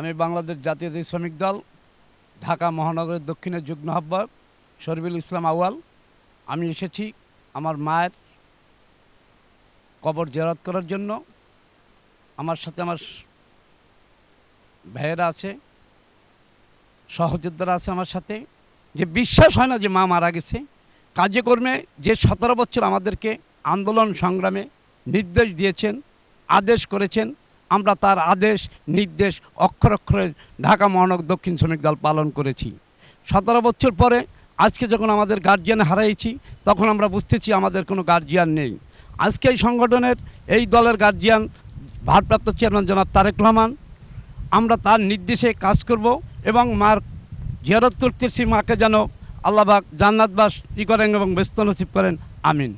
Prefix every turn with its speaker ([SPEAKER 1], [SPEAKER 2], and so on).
[SPEAKER 1] আমি বাংলাদেশ জাতীয়তাবাদী শ্রমিক দল, ঢাকা মহানগরের দক্ষিণের যুগ্ম আহ্বায়ক শরবিল ইসলাম আউয়াল। আমি এসেছি আমার মায়ের কবর জেরাত করার জন্য। আমার সাথে আমার ভাইয়েরা আছে, সহযোদ্ধারা আছে আমার সাথে। যে বিশ্বাস হয় না যে মা মারা গেছে। কাজে কর্মে যে সতেরো বছর আমাদেরকে আন্দোলন সংগ্রামে নির্দেশ দিয়েছেন, আদেশ করেছেন আমরা তার আদেশ, নির্দেশ, অক্ষর অক্ষরে ঢাকা মহানগর দক্ষিণ শ্রমিক দল পালন করেছি। সতেরো বছর পরে, আজকে যখন আমাদের গার্জিয়ান হারাইছি, তখন আমরা বুঝতেছি আমাদের কোনো গার্জিয়ান নেই। আজকে এই সংগঠনের এই দলের গার্জিয়ান ভারপ্রাপ্ত চেয়ারম্যান জনাব তারেক রহমান। আমরা তার নির্দেশে কাজ করব এবং মার জিয়ারত করতেছি, মাকে যেন আল্লাহবাক জান্নাতবাস ই করেন এবং ব্যস্ত নসিব করেন। আমিন।